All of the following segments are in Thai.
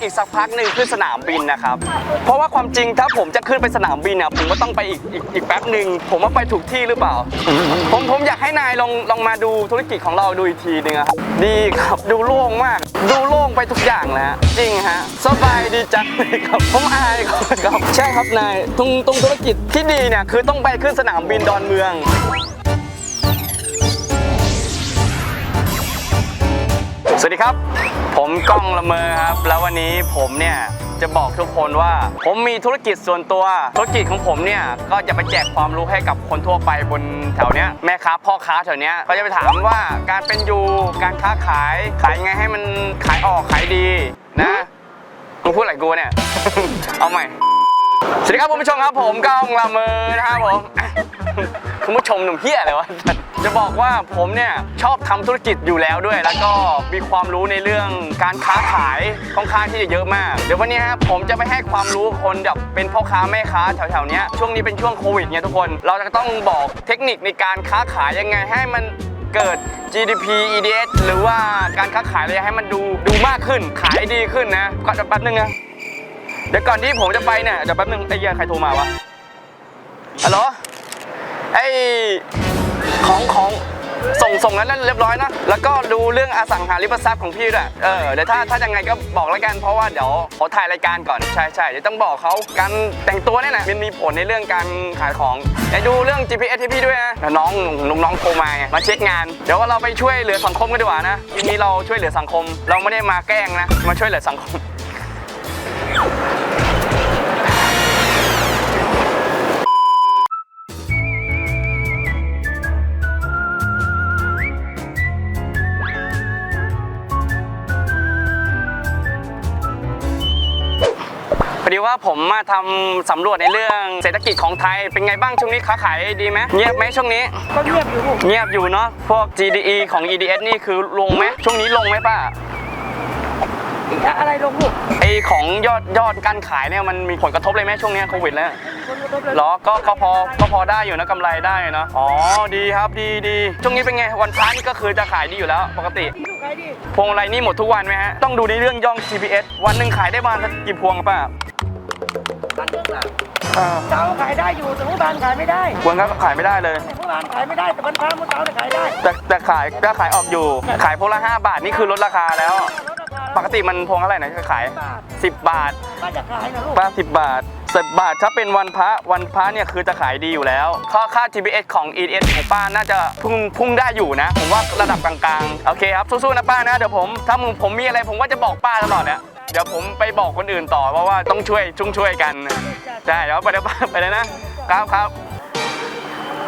อีกสักพักหนึ่งขึ้นสนามบินนะครับ เพราะว่าความจริงถ้าผมจะขึ้นไปสนามบินเนี่ยผมก็ต้องไปอีกอีกอีกแป๊บหนึ่งผมว่าไปถูกที่หรือเปล่า ผมผมอยากให้นายลองลองมาดูธุรกิจของเราดูอีกทีหนึงครับดีครับดูโล่งมาก ดูโล่งไปทุกอย่างแล้วฮะจริงฮะสบายดีจังเลยครับผมอายครับครับใช่ครับนายตรงตรงธุรกิจที่ดีเนี่ยคือต้องไปขึ้นสนามบินดอนเมืองสวัสดีครับ ผมก้องละเมอครับ แล้ววันนี้ผมเนี่ยจะบอกทุกคนว่า ผมมีธุรกิจส่วนตัว ธุรกิจของผมเนี่ยก็จะไปแจกความรู้ให้กับคนทั่วไปบนแถวเนี้ยแม่ค้าพ่อค้าแถวเนี้ยก็จะไปถามว่าการเป็นอยู่การค้าขายขายยังไงให้มันขายออกขายดีนะมึงพูดอะไรกูเนี่ย เอาใหม่ สวัสดีครับคุณผู้ชมครับผมก้องละเมอนะครับผมคุณผู้ชมหนุ่มเฮียอะไรวะ จะบอกว่าผมเนี่ยชอบทำธุรกิจอยู่แล้วด้วย แล้วก็มีความรู้ในเรื่องการค้าขายค่อนข้างที่จะเยอะมาก เดี๋ยววันนี้ครับผมจะไปให้ความรู้คนแบบเป็นพ่อค้าแม่ค้าแถวๆนี้ช่วงนี้เป็นช่วงโควิดเนี่ยทุกคน เราจะต้องบอกเทคนิคในการค้าขายยังไงให้มันเกิด GDP EDS หรือว่าการค้าขายอะไรให้มันดูดูมากขึ้นขายดีขึ้นนะก็แป๊บนึงนะเดี๋ยวก่อนที่ผมจะไปเนี่ยเดี๋ยวแป๊บนึงไอ้เหี้ยใครโทรมาวะฮัลโหลไอ้ ของของส่งส่งแล้วนั่นเรียบร้อยนะ แล้วก็ดูเรื่องอสังหาริมทรัพย์ของพี่ด้วย เออ เดี๋ยวถ้าถ้ายังไงก็บอกแล้วกันเพราะว่าเดี๋ยวขอถ่ายรายการก่อน ใช่ใช่เดี๋ยวต้องบอกเขาการแต่งตัวเนี่ยนะมันมีผลในเรื่องการขายของไอ้ดูเรื่อง GPS ให้พี่ด้วยนะแล้วน้องลุงน้องโทรมามาเช็คงาน เดี๋ยวว่าเราไปช่วยเหลือสังคมกันดีกว่านะทีนี้เราช่วยเหลือสังคม เราไม่ได้มาแกล้งนะ มาช่วยเหลือสังคม ว่าผมมาทำสำรวจในเรื่องเศรษฐกิจของไทยเป็นไงบ้างช่วงนี้ค้าขายดีไหมเงียบไหมช่วงนี้ ก็เงียบอยู่เงียบอยู่เนาะพวก GDE ของ EDS นี่คือลงไหมช่วงนี้ลงไหมป้าอะไรลงลูกไอของยอดยอดการขายเนี่ยมันมีผลกระทบเลยไหมช่วงเนี้ยโควิดแล้วคนกระทบเลยเหรอก็ก็พอก็พอได้อยู่นะกำไรได้เนาะอ๋อดีครับดีดีช่วงนี้เป็นไงวันพระนี่ก็คือจะขายดีอยู่แล้ว ปกติดีลูกใครดีพวงอะไรนี่หมดทุกวันไหมฮะต้องดูในเรื่องย่อง GPS วันหนึ่งขายได้ประมาณสักกี่พวงอะป้าตั นเรื่องน่ะอ่าเช้าขายได้อยู่แต่เมื่อวานขายไม่ได้พวงก็ขายไม่ได้เลยแต่เมื่อวานขายไม่ได้แต่วันพระเมื่อเช้าเนี่ยขายได้แต่แต่ขายก็ขายออกอยู่ ขายพวงละ5บาทนี่คือลดราคาแล้ว ลดราคาปกติมันพวงเท่าไหร่นะขายบาท10 บาทป้าจะขายนะลูกป้า10 บาท10บาทถ้าเป็นวันพระวันพระเนี่ยคือจะขายดีอยู่แล้วค่าค่า GPS ของ ES ของป้าน่าจะพุ่งพุ่งได้อยู่นะ ผมว่าระดับกลางๆ โอเคครับสู้ๆนะป้านะเดี๋ยวผมถ้ามึงผมมีอะไรผมก็จะบอกป้าตลอดเนี่ย เดี๋ยวผมไปบอกคนอื่นต่อเพราะว่าต้องช่วยชุ่งช่วยกันใช่เดี๋ยวไปเดี๋ยวป้าไปเลยนะครับครับ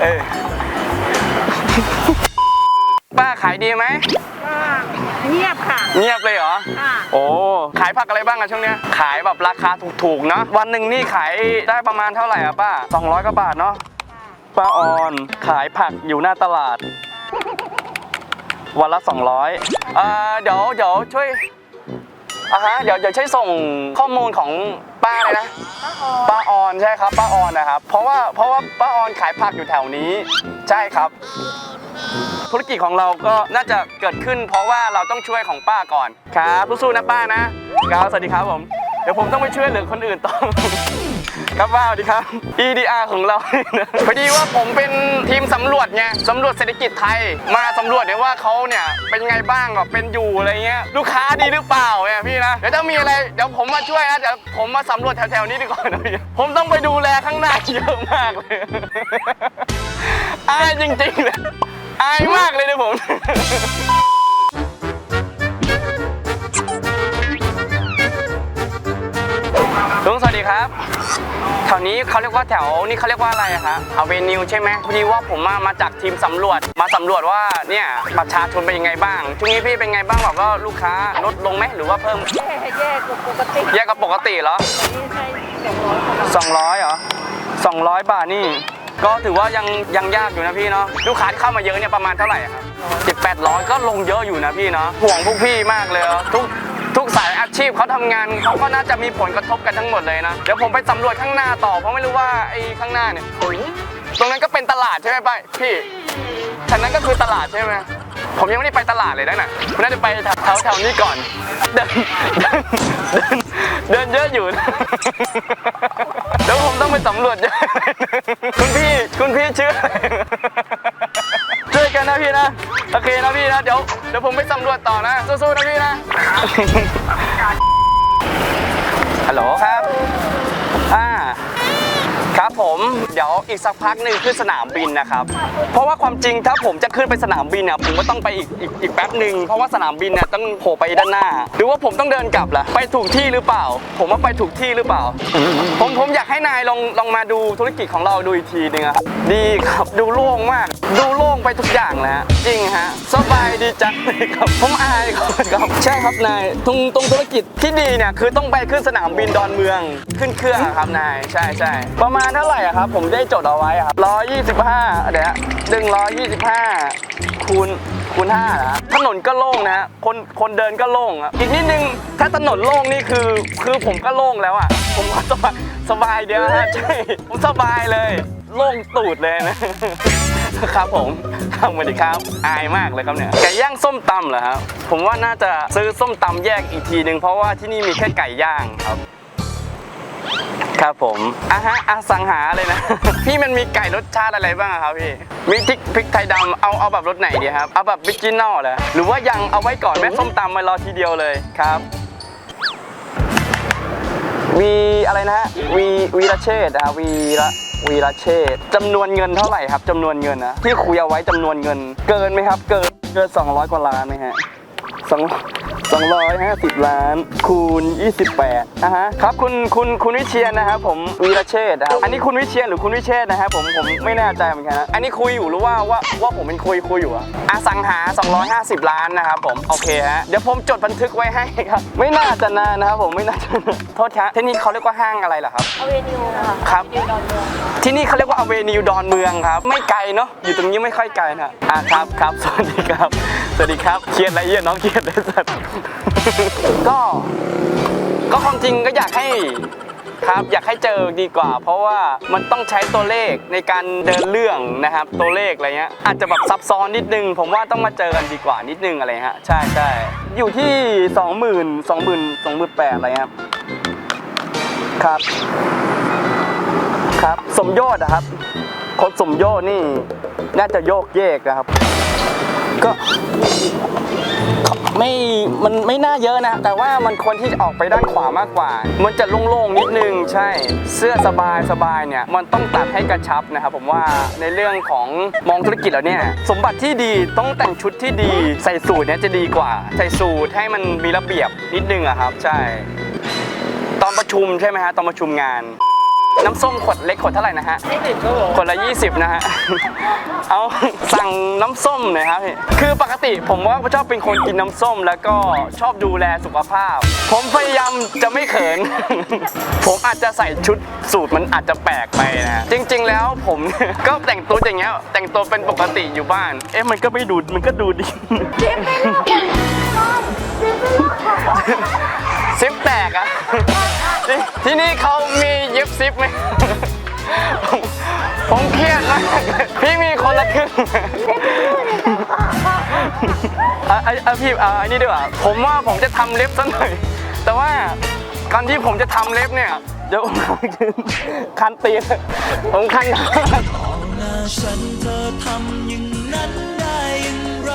เออป้าขายดีไหมเงียบค่ะ เงียบเลยเหรอค่ะโอ้ขายผักอะไรบ้างอะช่วงเนี้ยขายแบบราคาถูกๆเนาะวันหนึ่งนี่ขายได้ประมาณเท่าไหร่อะป้า200กว่าบาทเนาะป้าออนขายผักอยู่หน้าตลาด วันละ 200เอ่อเดี๋ยวเดี๋ยวช่วย อะฮะเดี๋ยวเดี๋ยวช่วยส่งข้อมูลของป้าเลยนะ ป้าออนใช่ครับ ป้าออนนะครับ เพราะว่าเพราะว่าป้าออนขายผักอยู่แถวนี้ ใช่ครับ ธุรกิจของเราก็น่าจะเกิดขึ้น เพราะว่าเราต้องช่วยของป้าก่อนครับสู้ๆนะป้านะครับสวัสดีครับผมเดี๋ยวผมต้องไปช่วยเหลือคนอื่นต่อ ครับป้าสวัสดีครับ EDR ของเราพอดีว่าผมเป็นทีมสำรวจไงสำรวจเศรษฐกิจไทย มาสำรวจเนี่ยว่าเขาเนี่ยเป็นไงบ้างแบบเป็นอยู่อะไรเงี้ยลูกค้าดีหรือเปล่าเนี่ยพี่นะเดี๋ยวถ้ามีอะไรเดี๋ยวผมมาช่วยนะเดี๋ยวผมมาสำรวจแถวๆนี้ดีกว่านะพี่ผมต้องไปดูแลข้างหน้าเยอะมากเลยอายจริงๆเลยอายมากเลยนะผม ลุงสวัสดีครับ แถวนี้เขาเรียกว่าแถวนี่เขาเรียกว่าอะไรอะฮะอเวนิวใช่ไหมพอดีว่าผมมามาจากทีมสำรวจ มาสำรวจว่าเนี่ยประชาชนเป็นยังไงบ้างช่วงนี้พี่เป็นไงบ้างแบบว่าลูกค้าลดลงไหมหรือว่าเพิ่มแย่แย่กว่าปกติแยกกับปกติเหรอนี่ใช่สองร้อยกว่าบาท200เหรอ200 บาทนี่ ก็ถือว่ายังยังยากอยู่นะพี่เนาะลูกค้าที่เข้ามาเยอะเนี่ยประมาณเท่าไหร่อะครับเจ็ดแปดร้อยก็ลงเยอะอยู่นะพี่เนาะห่วงพวกพี่มากเลยอะทุก ทุกสายอาชีพเขาทำงานเขาก็น่าจะมีผลกระทบกันทั้งหมดเลยนะ เดี๋ยวผมไปสำรวจข้างหน้าต่อ เพราะไม่รู้ว่าไอ้ข้างหน้าเนี่ย ตรงนั้นก็เป็นตลาดใช่ไหมป้าพี่ฉันนั้นก็คือตลาดใช่ไหมผมยังไม่ได้ไปตลาดเลยนะน่ะผมน่าจะไปแถวแถวแถวนี้ก่อนเดินเดินเดินเยอะอยู่นะแล้วผมต้องไปสำรวจเยอะคุณพี่ คุณพี่ชื่ออะไร กันนะพี่นะโอเคนะพี่นะเดี๋ยวเดี๋ยวผมไปสำรวจต่อนะสู้ๆนะพี่นะฮัลโหลครับอ่า ครับผมเดี๋ยวอีกสักพักหนึ่งขึ้นสนามบินนะครับ เพราะว่าความจริงถ้าผมจะขึ้นไปสนามบินเนี่ยผมก็ต้องไปอีกอีกอีกแป๊บหนึ่งเพราะว่าสนามบินเนี่ยต้องโผล่ไปด้านหน้า หรือว่าผมต้องเดินกลับล่ะไปถูกที่หรือเปล่า ผมว่าไปถูกที่หรือเปล่า ผมผมอยากให้นายลองลองมาดูธุรกิจของเราดูอีกทีหนึงครับดีครับดูโล่งมาก ดูโล่งไปทุกอย่างแล้วฮะจริงฮะสบายดีจังเลยครับผมอายครับครับใช่ครับนายตรงตรงธุรกิจที่ดีเนี่ยคือต้องไปขึ้นสนามบินดอนเมืองขึ้นเครื่องครับนายใช่ใช่ประมาณเท่าไหร่อะครับ ผมได้จดเอาไว้ครับร้อยยี่สิบห้าเดี๋ยวหนึ่งร้อยยี่สิบห้าคูณคูณห้านะถนนก็โล่งนะคนคนเดินก็โล่งอะอีกนิดนึงถ้าถนนโล่งนี่คือคือผมก็โล่งแล้วอะ ผมก็สบายสบายเดียวฮะใช่ผมสบายเลยโล่งตูดเลยนะครับผมครับสวัสดีครับ อายมากเลยครับเนี่ย ไก่ย่างส้มตำเหรอครับ ผมว่าน่าจะซื้อส้มตำแยกอีกทีหนึ่งเพราะว่าที่นี่มีแค่ไก่ย่างครับ ครับผมอะฮะอสังหาเลยนะ พี่มันมีไก่รสชาติอะไรบ้างอะครับพี่ มีพริกพริกไทยดำเอาเอาแบบรสไหนดีครับ เอาแบบบิจินอลเลยหรือว่ายังเอาไว้ก่อนแม่ส้มตำมารอทีเดียวเลยครับวีอะไรนะฮะวีวีระเชษฐ์นะครับวีระวีระเชษฐ์จำนวนเงินเท่าไหร่ครับจำนวนเงินนะที่คุยเอาไว้จำนวนเงิน เกินไหมครับ เกินเกิน200 กว่าล้านไหมฮะสอง สองร้อยห้าสิบล้านคูณ 28นะฮะครับคุณคุณคุณวิเชียนนะครับผมวีระเชษฐ์นะครับอันนี้คุณวิเชียนหรือคุณวิเชษฐ์นะครับผมผมไม่แน่ใจเหมือนกันนะอันนี้คุยอยู่หรือว่าว่าว่าผมเป็นคุยคุยอยู่อะอสังหา 250 ล้านนะครับผมโอเคฮะเดี๋ยวผมจดบันทึกไว้ให้ครับ ไม่น่าจะนานนะครับผมไม่น่าจะนานโทษครับที่นี่เขาเรียกว่าห้างอะไรเหรอครับอเวนิวค่ะครับอเวนิวดอนเมืองที่นี่เขาเรียกว่าอเวนิวดอนเมืองครับ ไม่ไกลเนาะอยู่ตรงนี้ไม่ค่อยไกลนะอะครับครับสวัสดีครับ สวัสดีครับ เครียดอะไรเยอะน้องเครียดเลยสัตว์ ก็ ก็ความจริงก็อยากให้ครับอยากให้เจอดีกว่า เพราะว่ามันต้องใช้ตัวเลขในการเดินเรื่องนะครับ ตัวเลขอะไรเงี้ยอาจจะแบบซับซ้อนนิดนึง ผมว่าต้องมาเจอกันดีกว่านิดนึงอะไรฮะใช่ใช่อยู่ที่สองหมื่นสองหมื่นสองหมื่นแปดอะไรครับครับ ครับ สมโยชน์นะครับ คนสมโยชน์นี่น่าจะโยกเยกนะครับ ก็ไม่ มันไม่น่าเยอะนะ แต่ว่ามันควรที่จะออกไปด้านขวามากกว่า มันจะโล่งๆนิดนึง ใช่ เสื้อสบายสบายเนี่ย มันต้องตัดให้กระชับนะครับผมว่า ในเรื่องของมองธุรกิจแล้วเนี่ย สมบัติที่ดีต้องแต่งชุดที่ดี ใส่สูทเนี่ยจะดีกว่า ใส่สูทให้มันมีระเบียบนิดนึงอะครับ ใช่ ตอนประชุมใช่ไหมฮะ ตอนประชุมงาน น้ำส้มขวดเล็กขวดเท่าไหร่นะฮะยี่สิบครับผมขวดละ 20 นะฮะ เอาสั่งน้ำส้มหน่อยครับพี่คือปกติผมว่าชอบเป็นคนกินน้ำส้ม แล้วก็ชอบดูแลสุขภาพ ผมพยายามจะไม่เขิน ผมอาจจะใส่ชุดสูตรมันอาจจะแปลกไปนะ จริง ๆ แล้วผม ก็แต่งตัวอย่างเงี้ยแต่งตัวเป็นปกติอยู่บ้าน เอ๊ะมันก็ไม่ดูมันก็ดูดี ซิปแตกอะ ที่ที่นี่เขามีเย็บซิปไหมผมผมเครียดมากเลยพี่มีคนละครึ่งอะอะอะพี่อะอันนี้ดีกว่าผมว่าผมจะทำเล็บซะหน่อย แต่ว่าก่อนที่ผมจะทำเล็บเนี่ยเดี๋ยวคันตีนผมคัน หน้าฉันเธอทำอย่างนั้นได้อย่างไร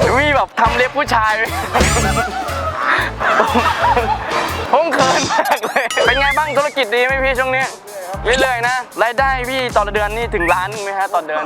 อ่า มีแบบทำเล็บผู้ชายไหม ผมเขินมากเลย เป็นไงบ้างธุรกิจดีไหมพี่ช่วงนี้เรื่อยๆนะ รายได้พี่ต่อเดือนนี่ถึงล้านหนึงไหมฮะต่อเดือน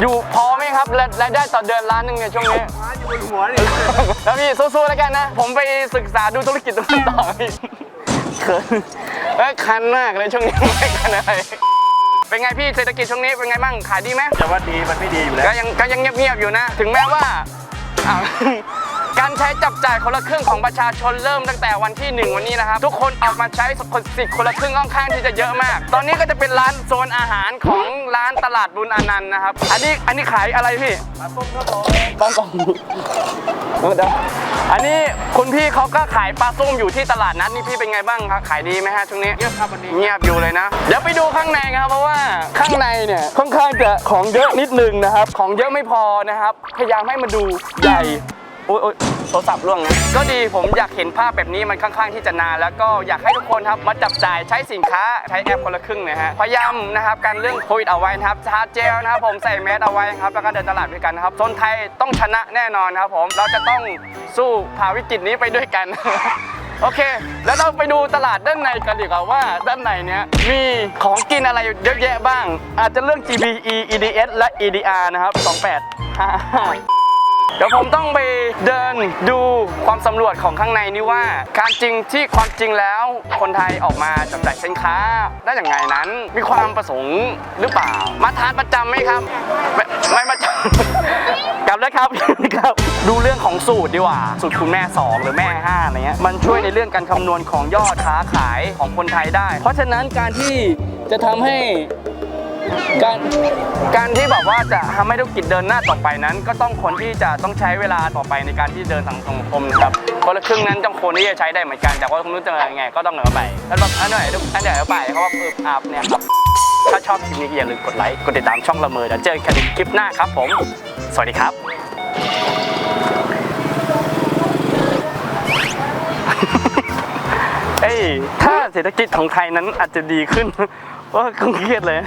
อยู่พอไหมครับรายรายได้ต่อเดือนล้านหนึงเนี่ยช่วงนี้อยู่บนหัวนี่แล้วพี่สู้ๆแล้วกันนะ ผมไปศึกษาดูธุรกิจตรงนี้ต่อพี่เขินเอ้ยคันมากเลยช่วงนี้ไม่คันอะไรเป็นไงพี่เศรษฐกิจช่วงนี้เป็นไงบ้างขายดีไหมจะว่าดีมันไม่ดีอยู่แล้วก็ยังก็ยังเงียบๆอยู่นะ ถึงแม้ว่าอ้าว การใช้จับจ่ายคนละครึ่งของประชาชนเริ่มตั้งแต่วันที่ 1 วันนี้นะครับ ทุกคนออกมาใช้สิทธิ์คนละครึ่งค่อนข้างที่จะเยอะมาก ตอนนี้ก็จะเป็นร้านโซนอาหารของร้านตลาดบุญอนันต์นะครับ อันนี้อันนี้ขายอะไรพี่ปลาส้มครับผมปลาส้มเดี๋ยวอันนี้คุณพี่เขาก็ขายปลาส้มอยู่ที่ตลาดนัดนี่พี่เป็นไงบ้างครับขายดีไหมฮะช่วงนี้เงียบครับวันนี้เงียบอยู่เลยนะ เดี๋ยวไปดูข้างในครับเพราะว่าข้างในเนี่ยค่อนข้างจะของเยอะนิดนึงนะครับ ของเยอะไม่พอนะครับ พยายามให้มันดูใหญ่ โอ๊ยโอ๊ยโทรศัพท์ร่วงนะก็ดีผมอยากเห็นภาพแบบนี้มันค่อนข้างที่จะนานแล้วก็อยากให้ทุกคนครับมาจับจ่ายใช้สินค้าใช้แอปคนละครึ่งนะฮะพยายามนะครับการเรื่องโควิดเอาไว้นะครับชาร์จเจลนะครับผมใส่แมสเอาไว้ครับแล้วก็เดินตลาดด้วยกันนะครับโซนไทยต้องชนะแน่นอนครับผมเราจะต้องสู้ผ่าวิกฤตนี้ไปด้วยกัน โอเค แล้วเราไปดูตลาดด้านในกันดีกว่าว่าด้านในเนี้ยมีของกินอะไรเยอะแยะบ้าง อาจจะเรื่อง GBE EDS และ EDR นะครับ285 ดี๋ยวผมต้องไปเดินดูความสำรวจของข้างในนี่ว่าการจริงที่ความจริงแล้ว คนไทยออกมาจับจ่ายสินค้าได้อย่างไงนั้น มีความประสงค์หรือเปล่า มาทานประจำไหมครับ ไม่ไม่มาจำกลับแล้วครับครับ ดูเรื่องของสูตรดีกว่า สูตรคุณแม่ 2 หรือแม่5อะไรเงี้ยมันช่วยในเรื่องการคำนวณของยอดค้าขายของคนไทยได้ เพราะฉะนั้นการที่จะทำให้ การการที่แบบว่าจะทำให้ธุรกิจเดินหน้าต่อไปนั้น ก็ต้องคนที่จะต้องใช้เวลาต่อไปในการที่เดินทางสังคมนะครับคนละครึ่งนั้นต้องคนที่จะใช้ได้เหมือนกันแต่ว่าคุณรู้จะยังไงก็ต้องเหนือไปแล้วแบบอันไหนอันไหนเอาไปเขาว่าเอออาบเนี่ยครับถ้าชอบคลิปนี้อย่าลืมกดไลค์กดติดตามช่องละเมอเดี๋ยวเจอกันในคลิปหน้าครับ ผม สวัสดีครับเอ้ยถ้าเศรษฐกิจของไทยนั้นอาจจะดีขึ้น ว่าคงเครียดเลย